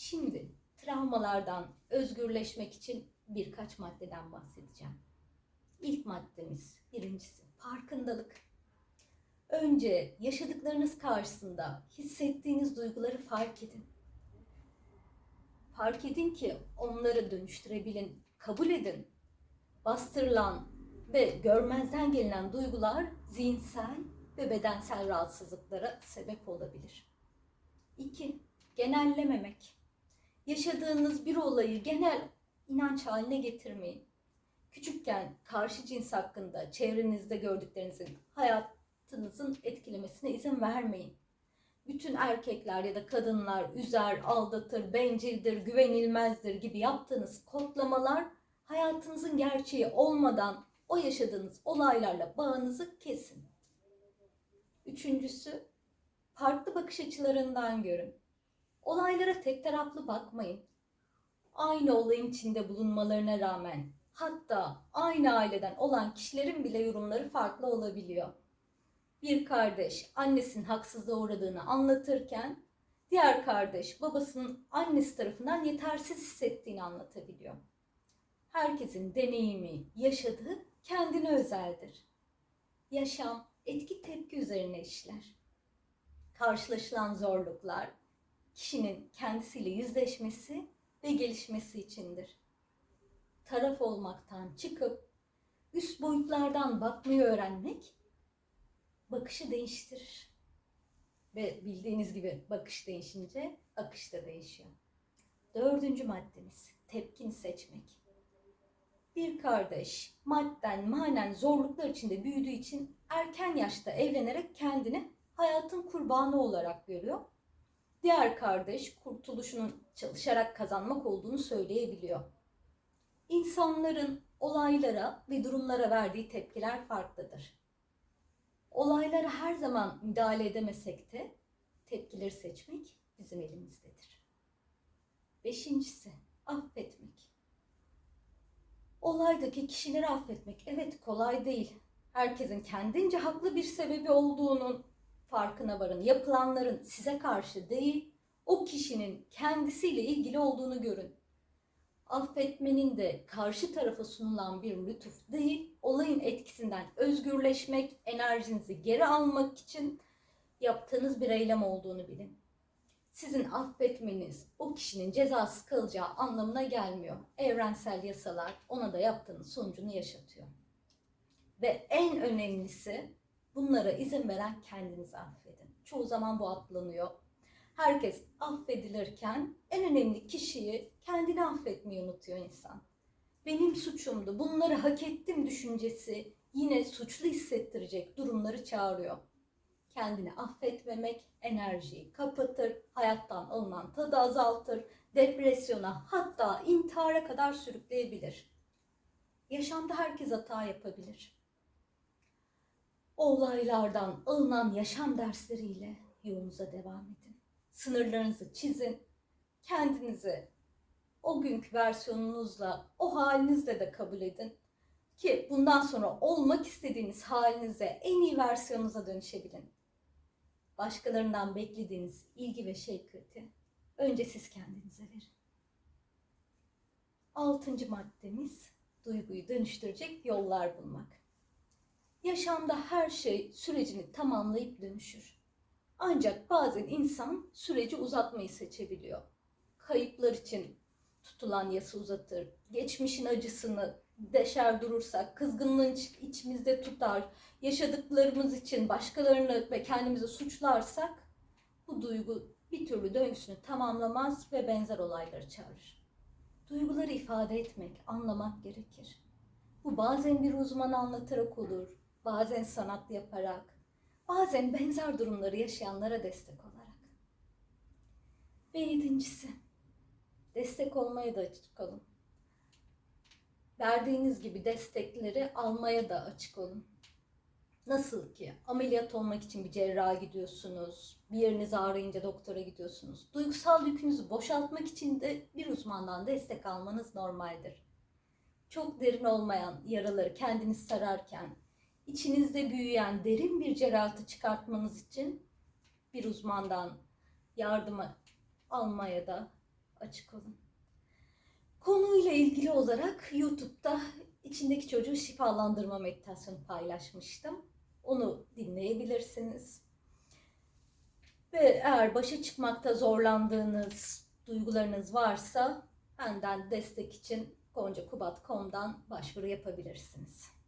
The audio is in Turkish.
Şimdi travmalardan özgürleşmek için birkaç maddeden bahsedeceğim. İlk maddemiz, birincisi farkındalık. Önce yaşadıklarınız karşısında hissettiğiniz duyguları fark edin. Fark edin ki onları dönüştürebilin, kabul edin. Bastırılan ve görmezden gelinen duygular zihinsel ve bedensel rahatsızlıklara sebep olabilir. 2. Genellememek. Yaşadığınız bir olayı genel inanç haline getirmeyin. Küçükken karşı cins hakkında çevrenizde gördüklerinizin hayatınızın etkilemesine izin vermeyin. Bütün erkekler ya da kadınlar üzer, aldatır, bencildir, güvenilmezdir gibi yaptığınız kodlamalar hayatınızın gerçeği olmadan o yaşadığınız olaylarla bağınızı kesin. Üçüncüsü, farklı bakış açılarından görün. Olaylara tek taraflı bakmayın. Aynı olayın içinde bulunmalarına rağmen hatta aynı aileden olan kişilerin bile yorumları farklı olabiliyor. Bir kardeş annesinin haksızlığa uğradığını anlatırken diğer kardeş babasının annesi tarafından yetersiz hissettiğini anlatabiliyor. Herkesin deneyimi, yaşadığı kendine özeldir. Yaşam etki tepki üzerine işler. Karşılaşılan zorluklar kişinin kendisiyle yüzleşmesi ve gelişmesi içindir. Taraf olmaktan çıkıp üst boyutlardan bakmayı öğrenmek bakışı değiştirir. Ve bildiğiniz gibi bakış değişince akış da değişiyor. Dördüncü maddemiz tepkini seçmek. Bir kardeş madden manen zorluklar içinde büyüdüğü için erken yaşta evlenerek kendini hayatın kurbanı olarak görüyor. Diğer kardeş kurtuluşunun çalışarak kazanmak olduğunu söyleyebiliyor. İnsanların olaylara ve durumlara verdiği tepkiler farklıdır. Olaylara her zaman müdahale edemesek de tepkileri seçmek bizim elimizdedir. Beşincisi, affetmek. Olaydaki kişileri affetmek evet kolay değil. Herkesin kendince haklı bir sebebi olduğunun farkına varın. Yapılanların size karşı değil, o kişinin kendisiyle ilgili olduğunu görün. Affetmenin de karşı tarafa sunulan bir lütuf değil, olayın etkisinden özgürleşmek, enerjinizi geri almak için yaptığınız bir eylem olduğunu bilin. Sizin affetmeniz o kişinin cezasız kalacağı anlamına gelmiyor. Evrensel yasalar ona da yaptığınız sonucunu yaşatıyor. Ve en önemlisi bunlara izin veren kendinizi affedin. Çoğu zaman bu atlanıyor. Herkes affedilirken en önemli kişiyi kendini affetmeyi unutuyor insan. Benim suçumdu, bunları hak ettim düşüncesi yine suçlu hissettirecek durumları çağırıyor. Kendini affetmemek enerjiyi kapatır, hayattan alınan tadı azaltır, depresyona hatta intihara kadar sürükleyebilir. Yaşamda herkes hata yapabilir. Olaylardan alınan yaşam dersleriyle yolunuza devam edin. Sınırlarınızı çizin. Kendinizi o günkü versiyonunuzla, o halinizle de kabul edin. Ki bundan sonra olmak istediğiniz halinize, en iyi versiyonunuza dönüşebilin. Başkalarından beklediğiniz ilgi ve şefkati önce siz kendinize verin. Altıncı maddemiz duyguyu dönüştürecek yollar bulmak. Yaşamda her şey sürecini tamamlayıp dönüşür. Ancak bazen insan süreci uzatmayı seçebiliyor. Kayıplar için tutulan yası uzatır. Geçmişin acısını deşer durursak, kızgınlığın iç- içimizde tutar. Yaşadıklarımız için başkalarını ve kendimizi suçlarsak bu duygu bir türlü döngüsünü tamamlamaz ve benzer olayları çağırır. Duyguları ifade etmek, anlamak gerekir. Bu bazen bir uzman anlatarak olur, bazen sanat yaparak, bazen benzer durumları yaşayanlara destek olarak. Ve yedincisi, destek olmaya da açık olun. Verdiğiniz gibi destekleri almaya da açık olun. Nasıl ki ameliyat olmak için bir cerraha gidiyorsunuz, bir yeriniz ağrıyınca doktora gidiyorsunuz. Duygusal yükünüzü boşaltmak için de bir uzmandan destek almanız normaldir. Çok derin olmayan yaraları kendiniz sararken, içinizde büyüyen derin bir cerrahatı çıkartmanız için bir uzmandan yardımı almaya da açık olun. Konuyla ilgili olarak YouTube'da içindeki çocuğu şifalandırma meditasyonu paylaşmıştım. Onu dinleyebilirsiniz. Ve eğer başa çıkmakta zorlandığınız duygularınız varsa benden destek için goncakubat.com'dan başvuru yapabilirsiniz.